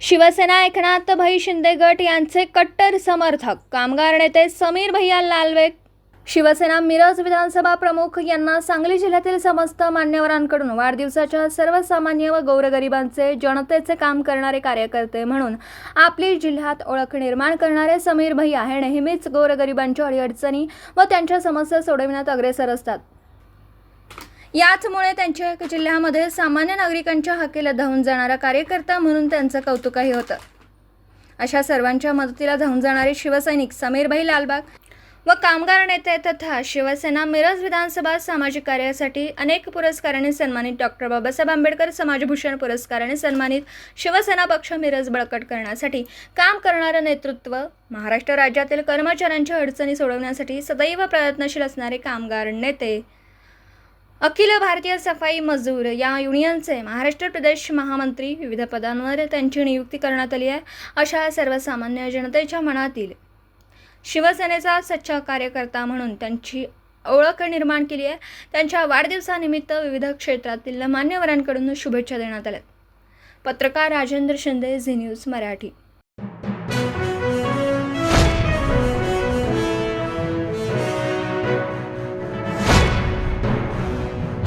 शिवसेना एकनाथ भाई शिंदे गट यांचे कट्टर समर्थक कामगार नेते समीर भैया लालवे. शिवसेना मिरज विधानसभा प्रमुख यांना सांगली जिल्ह्यातील समस्त मान्यवरांकडून वाढदिवसाच्या सर्वसामान्य व गौरगरिबांचे जनतेचे काम करणारे कार्यकर्ते म्हणून आपली जिल्ह्यात ओळख निर्माण करणारे समीर भैया हे नेहमीच गौरगरिबांच्या अडीअडचणी व त्यांच्या समस्या सोडविण्यात अग्रेसर असतात. याचमुळे त्यांच्या जिल्ह्यामध्ये सामान्य नागरिकांच्या हाकेला धावून जाणारा कार्यकर्ता म्हणून त्यांचं कौतुकही होतं. अशा सर्वांच्या मदतीला धावून जाणारे शिवसैनिक समीरभाई लालबाग व कामगार नेते तथा शिवसेना मिरज विधानसभा सामाजिक कार्यासाठी अनेक पुरस्काराने सन्मानित डॉक्टर बाबासाहेब आंबेडकर समाजभूषण पुरस्काराने सन्मानित शिवसेना पक्ष मिरज बळकट करण्यासाठी काम करणारं नेतृत्व महाराष्ट्र राज्यातील कर्मचाऱ्यांच्या अडचणी सोडवण्यासाठी सदैव प्रयत्नशील असणारे कामगार नेते अखिल भारतीय सफाई मजदूर या युनियनचे महाराष्ट्र प्रदेश महामंत्री विविध पदांवर त्यांची नियुक्ती करण्यात आली आहे अशा सर्वसामान्य जनतेच्या मनातील शिवसेनेचा सच्चा कार्यकर्ता म्हणून त्यांची ओळख निर्माण केली आहे. त्यांच्या वाढदिवसानिमित्त विविध क्षेत्रातील मान्यवरांकडून शुभेच्छा देण्यात आल्या पत्रकार राजेंद्र शिंदे झी न्यूज मराठी.